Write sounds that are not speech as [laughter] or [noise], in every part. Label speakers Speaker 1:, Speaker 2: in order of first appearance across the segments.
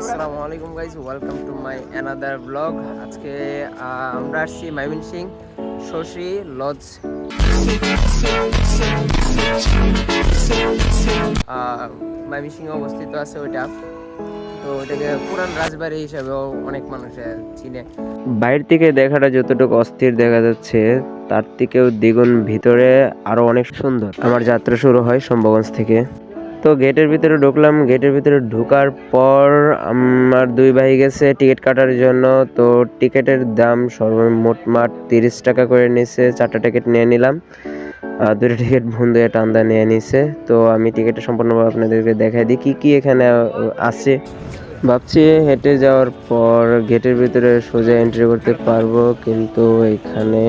Speaker 1: আসসালামু আলাইকুম guys welcome to my another blog আজকে আমরা আসছি মাইমিন সিং, শশী, লজ। মাইমিন সিং অবস্থিত আছে ওইটা। তো ওইটাকে পুরান রাজবাড়ি হিসাবেও অনেক মানুষ চিনে। বাইরে থেকে দেখাটা যতটুকু অস্থির দেখা যাচ্ছে, তার থেকেও দ্বিগুণ ভিতরে আরও অনেক সুন্দর। আমার যাত্রা শুরু হয় সম্ভবগঞ্জ থেকে। তো গেটের ভিতরে ঢুকলাম। গেটের ভিতরে ঢোকার পর আমার দুই ভাই গেছে টিকিট কাটার জন্য। তো টিকিটের দাম সর্বমোট মাঠ তিরিশ টাকা করে নিছে। চারটা টিকিট নিয়ে নিলাম। আর দুটো টিকিট বন্ধু টান্দা নিয়ে নিছে। তো আমি টিকিটটা সম্পূর্ণভাবে আপনাদেরকে দেখাই দিই। কী কী এখানে আছে? ভাবছি হেঁটে যাওয়ার পর গেটের ভিতরে সোজা এন্ট্রি করতে পারব, কিন্তু এখানে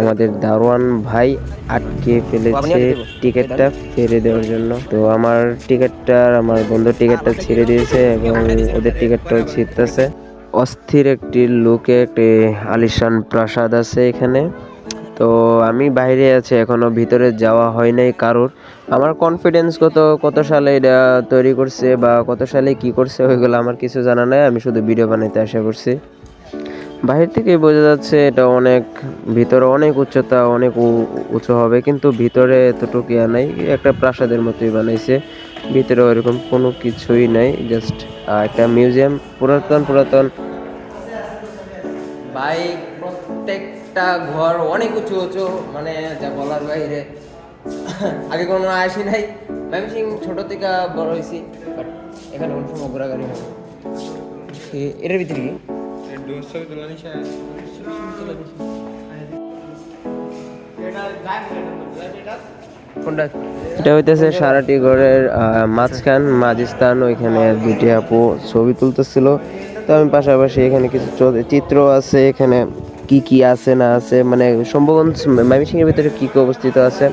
Speaker 1: আমাদের দারোয়ান ভাই আটকে ফেলেছে টিকিটটা ফেরে দেওয়ার জন্য। তো আমার টিকিটটা, আমার বন্ধুর টিকিটটা ছেড়ে দিয়েছে এবং ওদের টিকিটটাও ছিঁড়তেছে অস্থির একটি লোকে একটি আলিশান প্রাসাদ আছে এখানে। তো আমি বাইরে আছি এখনও ভিতরে যাওয়া হয় নাই কারোর। আমার কনফিডেন্স কত কত সালে এটা তৈরি করছে বা কত সালে কি করছে ওইগুলো আমার কিছু জানা নাই, আমি শুধু ভিডিও বানাইতে আশা করছি। বাহির থেকে বোঝা যাচ্ছে এটা অনেক, ভিতরে অনেক উচ্চতা, অনেক উঁচু হবে, কিন্তু ভিতরে এতটুকু ইয়া নাই, একটা প্রাসাদের মতোই বানাইছে। ভিতরে ওইরকম কোনো কিছুই নাই জাস্ট একটা মিউজিয়াম পুরাতন পুরাতন। ভাই প্রত্যেকটা ঘর অনেক উঁচু উঁচু মানে যা বলার বাইরে। আগে কোনো আসি নাই। ম্যাম সিং ছোট থেকে বড় হয়েছি বাট এখানে কোনো সময় ঘোরাঘুরি হয়। না। এ- এটার ভিতরে কি? এটা হইতেছে সারাটি ঘরের আহ, মাঝখান মাঝস্থান ওইখানে দুটি আপু ছবি তুলতেছিল। তো আমি পাশাপাশি এখানে কিছু চিত্র আছে এখানে কি কি আছে, না আছে মানে সম্ভবগঞ্জ ময়মনসিংহের ভিতরে কি কি অবস্থিত আছে,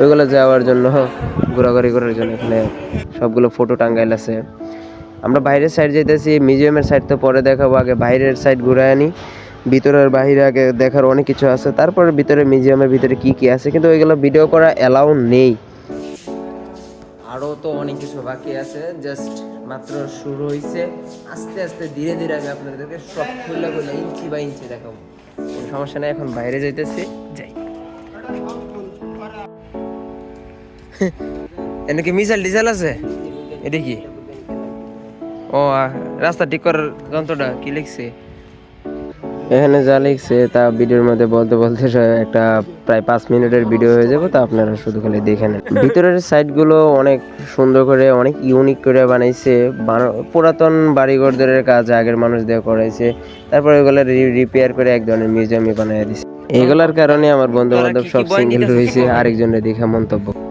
Speaker 1: ওইগুলো যাওয়ার জন্য ঘোরাঘুরি করার জন্য এখানে সবগুলো ফটো টাঙ্গাইল আছে। আমরা বাইরের সাইড যাইতেছি মিউজিয়ামের সাইড তো পরে দেখাবো, আগে বাইরের সাইড ঘুরে আনি, ভিতরের বাইরে আগে দেখার অনেক কিছু আছে, তারপরে ভিতরে মিউজিয়ামের ভিতরে কি কি আছে, কিন্তু ওইগুলো ভিডিও করা অ্যালাউ নেই। আরও তো অনেক কিছু বাকি আছে জাস্ট মাত্র শুরু হয়েছে আস্তে আস্তে ধীরে ধীরে আমি আপনাদেরকে সব খুললে খুললে ইঞ্চি বাই ইঞ্চি দেখাবো। সমস্যা নেই এখন বাইরে যাইতেছি। যাই। [laughs] এনে কি মিসাইল ডিজেল আছে? এটা কি? ও রাস্তা ঠিক করার যন্ত্রটা কি লিখছে? এখানে যা লিখছে তা ভিডিওর মধ্যে বলতে বলতে একটা প্রায় পাঁচ মিনিটের ভিডিও হয়ে যাবে তা আপনারা শুধু খালি দেখে নেন। ভিতরের সাইডগুলো অনেক সুন্দর করে অনেক ইউনিক করে বানাইছে। বানা- পুরাতন বাড়িঘরদের কাজ আগের মানুষ দিয়ে করাইছে। তারপর এগুলো রিপেয়ার করে এক ধরনের মিউজিয়ামে বানিয়ে দিছে। এগুলার কারণে আমার বন্ধু বান্ধব সব সিঙ্গেল রয়েছে আরেকজনের দেখে মন্তব্য।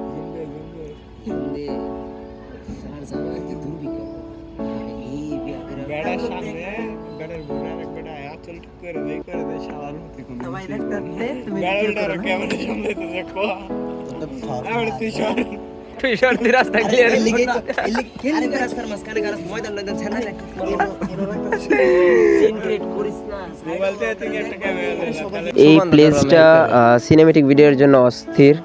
Speaker 1: এই প্লেসটা সিনেমেটিক ভিডিওর জন্য অস্থির।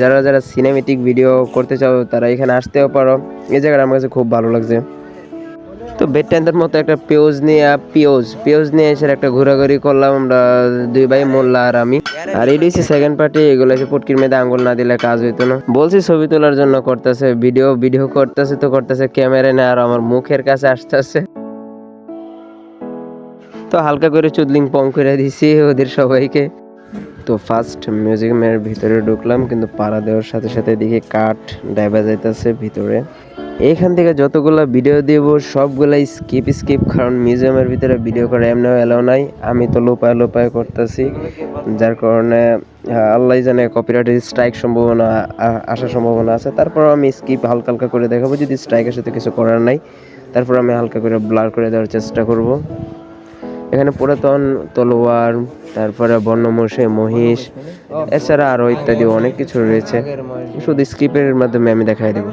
Speaker 1: যারা যারা সিনেমেটিক ভিডিও করতে চাও, তারা এখানে আসতেও পারো। এই জায়গাটা আমার কাছে খুব ভালো লাগছে। তো বেড মতো একটা পেঁয়াজ নিয়ে পেঁয়াজ পেঁয়াজ নিয়ে এসে একটা ঘোরাঘুরি করলাম আমরা দুই ভাই, মোল্লা আর আমি। আর হচ্ছে সেকেন্ড পার্টি এগুলো হচ্ছে পুটকির মেয়েদে আঙ্গুল না দিলে কাজ হইতো না। বলছি ছবি তোলার জন্য করতেছে ভিডিও ভিডিও করতেছে তো করতেছে ক্যামেরা না আর আমার মুখের কাছে আসতেছে। তো হালকা করে চুদলিং পং করে দিছি ওদের সবাইকে। তো ফার্স্ট মিউজিয়ামের ভিতরে ঢুকলাম, কিন্তু পাড়া দেওয়ার সাথে সাথে দেখি কাঠ ডাইবা যাইতেছে ভিতরে। এইখান থেকে যতগুলো ভিডিও দিব, সবগুলাই স্কিপ স্কিপ কারণ মিউজিয়ামের ভিতরে ভিডিও করা এমনিও এলাও নাই। আমি তো লোপায় লোপায় করতেছি, যার কারণে আল্লাহ জানে কপিরাইট স্ট্রাইক সম্ভাবনা আসার সম্ভাবনা আছে। তারপর আমি স্কিপ হালকা হালকা করে দেখাবো, যদি স্ট্রাইকের সাথে কিছু করার নাই, তারপর আমি হালকা করে ব্লার করে দেওয়ার চেষ্টা করব। এখানে পুরাতন তলোয়ার, তারপরে বর্ণমশে মহিষ, এছাড়া আরও ইত্যাদি অনেক কিছু রয়েছে। শুধু স্ক্রিপের মাধ্যমে আমি দেখাই দেবো।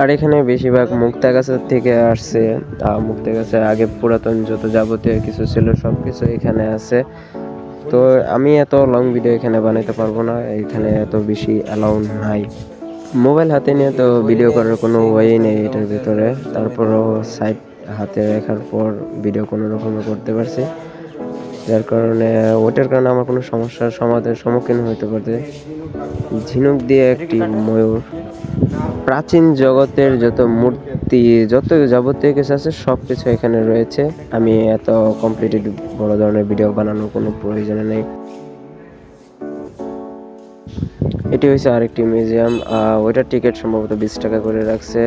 Speaker 1: আর এখানে বেশিরভাগ মুক্তা গাছের থেকে আসছে। মুক্তা গাছের আগে পুরাতন যত যাবতীয় কিছু ছিল সব কিছু এখানে আছে। তো আমি এত লং ভিডিও এখানে বানাইতে পারব না, এখানে এত বেশি অ্যালাউ নাই। মোবাইল হাতে নিয়ে তো ভিডিও করার কোনো ওয়ে নেই এটার ভিতরে। তারপরও সাইড হাতে রাখার পর ভিডিও কোনো রকমে করতে পারছি। যার কারণে ওটার কারণে আমার কোনো সমস্যার সমাধানের সম্মুখীন হতে পারতে। ঝিনুক দিয়ে একটি ময়ূর। প্রাচীন জগতের যত মূর্তি যত যাবতীয় কিছু আছে সব কিছু এখানে রয়েছে। আমি এত কমপ্লিটেড বড় ধরনের ভিডিও বানানোর কোনো প্রয়োজন নেই। এটি হচ্ছে আরেকটি মিউজিয়াম ওইটার টিকিট সম্ভবত বিশ টাকা করে রাখছে।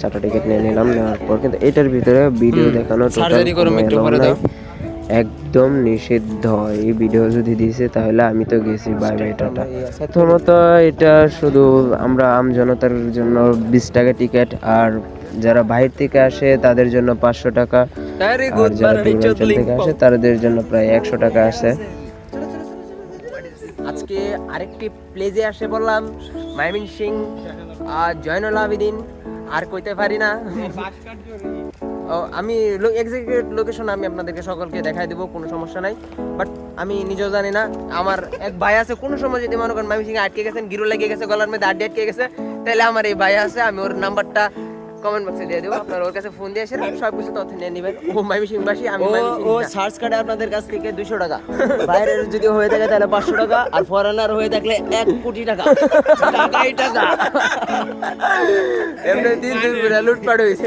Speaker 1: চারটা টিকিট নিয়ে নিলাম নেওয়ার পর কিন্তু এটার ভিতরে ভিডিও দেখানো টোটাল একদম নিষিদ্ধ। এই ভিডিও যদি দিছে তাহলে আমি তো গেছি বাই বাই টাটা। প্রথমত এটা শুধু আমরা আম জনতার জন্য বিশ টাকা টিকিট আর যারা বাইরে থেকে আসে তাদের জন্য পাঁচশো টাকা। আর যারা থেকে আসে তাদের জন্য প্রায় একশো টাকা আসে আজকে আরেকটি প্লেজে আসে বললাম মাইমিন সিং আর জয়নুল আবেদিন। আর কইতে পারি না। আমি এক্সিকিউট লোকেশন আমি আপনাদেরকে সকলকে দেখাই দেবো কোনো সমস্যা নাই। বাট আমি নিজেও জানি না আমার এক ভাই আছে কোনো সময় যদি মনে করেন মামি সিং আটকে গেছেন গিরো লেগে গেছে গলার মধ্যে আড্ডি আটকে গেছে তাহলে আমার এই ভাই আছে আমি ওর নাম্বারটা কমেন্ট বক্সে দিয়ে দেবো আপনার ওর কাছে ফোন দিয়ে এসে সব কিছু তথ্য নিয়ে নেবেন। ও মামি আমি
Speaker 2: ও সার্চ কাটে আপনাদের কাছ থেকে দুশো টাকা। বাইরের যদি হয়ে থাকে তাহলে পাঁচশো টাকা আর ফরেনার হয়ে থাকলে এক কোটি টাকা। টাকাই টাকা।
Speaker 1: এমনি তিন দিন লুটপাট হয়েছে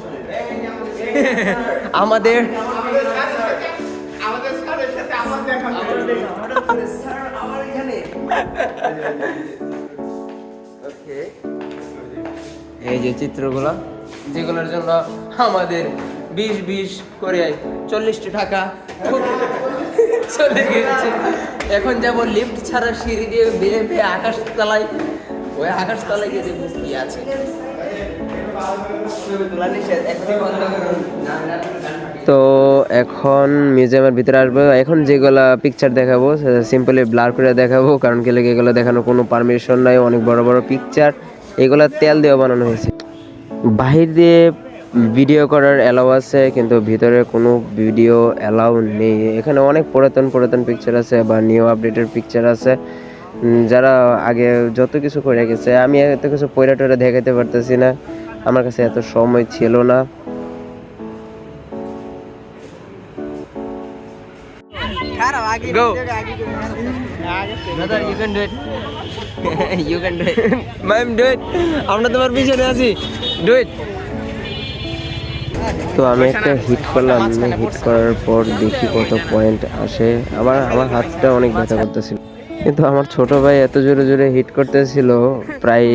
Speaker 1: [laughs] আমাদের এই যে চিত্রগুলো, যেগুলোর জন্য আমাদের বিশ বিশ করে চল্লিশটি টাকা চলে গেছে এখন যেমন লিফট ছাড়া সিঁড়ি দিয়ে বেয়ে বেয়ে আকাশ তলায় ওই আকাশ তলায় গিয়ে দেখব আছে। তো এখন মিউজিয়ামের ভিতরে আসব। এখন যেগুলা পিকচার দেখাবো সিম্পলি ব্লার করে দেখাবো, কারণ কি এগুলো দেখানোর কোনো পারমিশন নাই, অনেক বড় বড় পিকচার এগুলা তেল দিয়ে বানানো হয়েছে। বাহির দিয়ে ভিডিও করার অ্যালাউ আছে, কিন্তু ভিতরে কোনো ভিডিও অ্যালাউ নেই। এখানে অনেক পুরাতন পুরাতন পিকচার আছে বা নিউ আপডেটের পিকচার আছে। যারা আগে যত কিছু করে গেছে, আমি এত কিছু পয়রা টয়রা দেখাতে পারতেছি না। আমার কাছে এত সময় ছিল না Go. Brother, you can do it. [laughs] you can do it. [laughs] Ma'am, do it. আমরা তোমার পিছনে আছি ডু ইট তো আমি একটা হিট করলাম হিট করার পর দেখি কত পয়েন্ট আসে আবার আমার হাতটা অনেক ব্যথা করতেছিল কিন্তু আমার ছোট ভাই এত জোরে জোরে হিট করতেছিল, প্রায়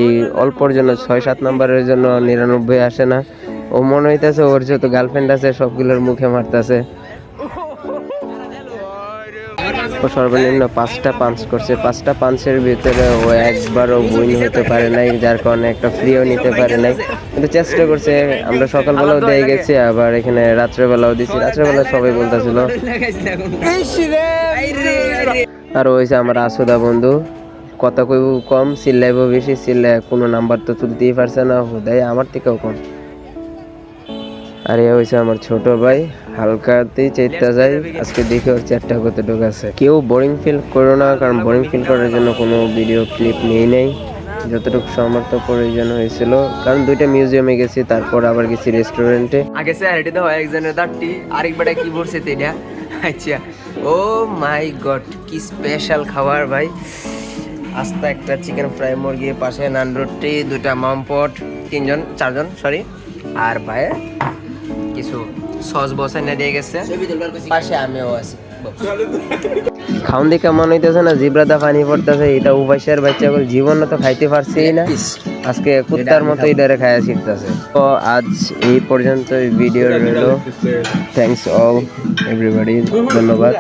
Speaker 1: অল্পর জন্য ছয় সাত নম্বরের জন্য নিরানব্বই আসে না। ও মনে হইতেছে ওর যত গার্লফ্রেন্ড আছে, সবগুলোর মুখে মারতেছে। ও সর্বনিম্ন পাঁচটা পাঞ্চ করছে। পাঁচটা পাঞ্চের ভিতরে ও একবারও উইন হতে পারে নাই, যার কারণে একটা ফ্রিও নিতে পারে নাই। কিন্তু চেষ্টা করছে, আমরা সকালবেলাও দিয়ে গেছি, আবার এখানে রাত্রেবেলাও দিছি। রাত্রেবেলা সবাই বলতেছিল আর ওইছে আমার আসুদা বন্ধু, কথা কইব কম, চিল্লাইব বেশি চিল্লাই কোনো নাম্বার তো তুলতেই পারছে না, হুদাই আমার থেকেও কম। আর এ হয়েছে আমার ছোট ভাই, হালকাতেই চেষ্টা যায়, আজকে দেখে ওর চ্যাটটা কতটুকু আছে। কেউ বোরিং ফিল করো না, কারণ বোরিং ফিল করার জন্য কোনো ভিডিও ক্লিপ নেই নেই। যতটুকু সামর্থ্য প্রয়োজন হয়েছিল, কারণ দুইটা মিউজিয়ামে গেছি, তারপর আবার গেছি রেস্টুরেন্টে আগে স্যার তো হয় একজনের দাঁতটি আরেক বেটা কি বলছে তেটা আচ্ছা। ও মাই গড, কি স্পেশাল খাবার ভাই। আস্তা একটা চিকেন ফ্রাই মুরগি পাশে নান রুটি দুটা মামপট, তিনজন, চারজন সরি আর ভাই, কিছু সস বসে নিয়ে দিয়ে গেছে। পাশে আমিও আছি। খাউন দেখে মনে হইতেছে না জিব্রাদা পানি পড়তেছে এটা উপাসের বাচ্চা করে জীবন তো খাইতে পারছি না। আজকে কুত্তার মতো ইডারে খাইয়া শিখতেছে তো আজ এই পর্যন্ত ভিডিও রইল। থ্যাংকস অল এভরিবডি ধন্যবাদ।